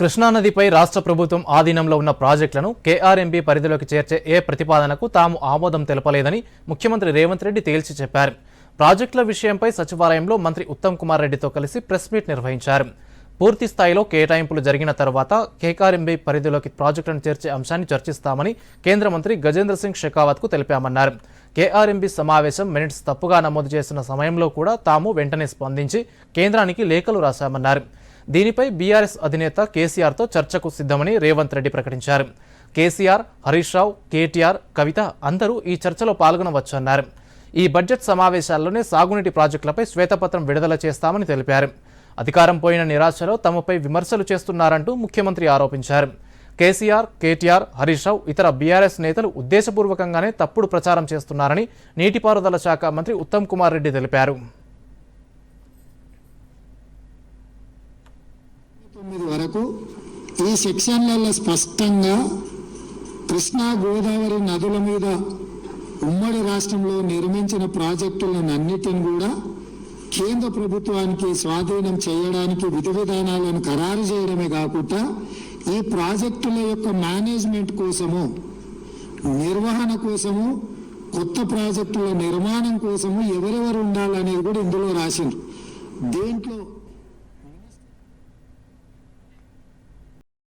కృష్ణానదిపై రాష్ట్ర ప్రభుత్వం ఆధీనంలో ఉన్న ప్రాజెక్టులను కేఆర్ఎంబీ పరిధిలోకి చేర్చే ఏ ప్రతిపాదనకు తాము ఆమోదం తెలపలేదని ముఖ్యమంత్రి రేవంత్ రెడ్డి తేల్చి చెప్పారు. ప్రాజెక్టుల విషయంపై సచివాలయంలో మంత్రి ఉత్తమ్ కుమార్ రెడ్డితో కలిసి ప్రెస్ మీట్ నిర్వహించారు. పూర్తి స్థాయిలో కేటాయింపులు జరిగిన తర్వాత కేఆర్ఎంబీ పరిధిలోకి ప్రాజెక్టులను చేర్చే అంశాన్ని చర్చిస్తామని కేంద్ర మంత్రి గజేంద్ర సింగ్ షెకావత్కు తెలిపామన్నారు. కేఆర్ఎంబీ సమావేశం మినిట్స్ తప్పుగా నమోదు చేసిన సమయంలో కూడా తాము వెంటనే స్పందించి కేంద్రానికి లేఖలు రాశామన్నారు. దీనిపై బీఆర్ఎస్ అధినేత కేసీఆర్తో చర్చకు సిద్ధమని రేవంత్ రెడ్డి ప్రకటించారు. కేసీఆర్ హరీష్ రావు కేటీఆర్ కవిత అందరూ ఈ చర్చలో పాల్గొనవచ్చన్నారు. ఈ బడ్జెట్ సమావేశాల్లోనే సాగునీటి ప్రాజెక్టులపై శ్వేతపత్రం విడుదల చేస్తామని తెలిపారు. అధికారం పోయిన నిరాశలో తమపై విమర్శలు చేస్తున్నారంటూ ముఖ్యమంత్రి ఆరోపించారు. కేసీఆర్ కేటీఆర్ హరీష్ రావు ఇతర బీఆర్ఎస్ నేతలు ఉద్దేశపూర్వకంగానే తప్పుడు ప్రచారం చేస్తున్నారని నీటిపారుదల శాఖ మంత్రి ఉత్తమ్ కుమార్ రెడ్డి తెలిపారు. తొమ్మిది వరకు ఈ సెక్షన్లలో స్పష్టంగా కృష్ణా గోదావరి నదుల మీద ఉమ్మడి రాష్ట్రంలో నిర్మించిన ప్రాజెక్టులను అన్నిటిని కూడా కేంద్ర ప్రభుత్వానికి స్వాధీనం చేయడానికి విధి విధానాలను ఖరారు చేయడమే కాకుండా ఈ ప్రాజెక్టుల యొక్క మేనేజ్మెంట్ కోసము నిర్వహణ కోసము కొత్త ప్రాజెక్టుల నిర్మాణం కోసము ఎవరెవరు ఉండాలనేది కూడా ఇందులో రాసిండ్రు. దేంట్లో